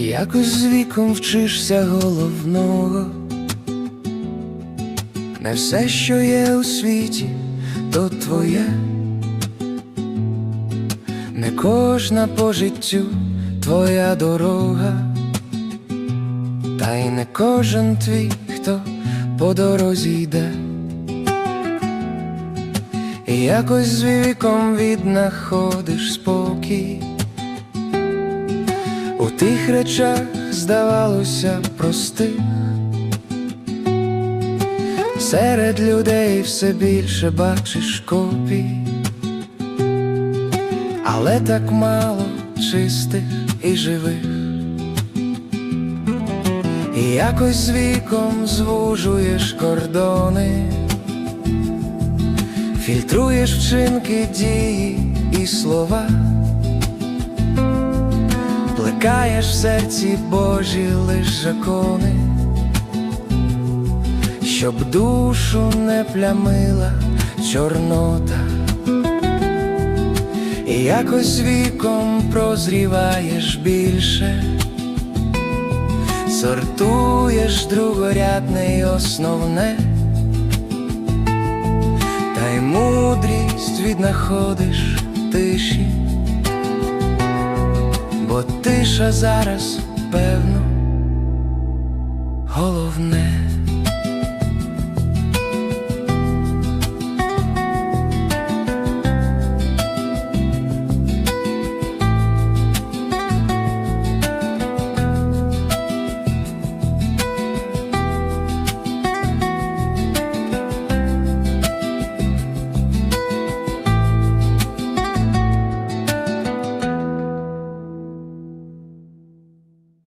Якось з віком вчишся головного, не все, що є у світі, то твоє, не кожна по життю твоя дорога, та й не кожен твій, хто по дорозі йде. І якось з віком віднаходиш спокій. У тих речах здавалося простих, серед людей все більше бачиш копій, але так мало чистих і живих, і якось з віком звужуєш кордони, фільтруєш вчинки, дії і слова. Плекаєш в серці Божі лиш закони, щоб душу не плямила чорнота, і якось віком прозріваєш більше, сортуєш другорядне й основне, та й мудрість віднаходиш тиші бо тиша зараз, певно, головне.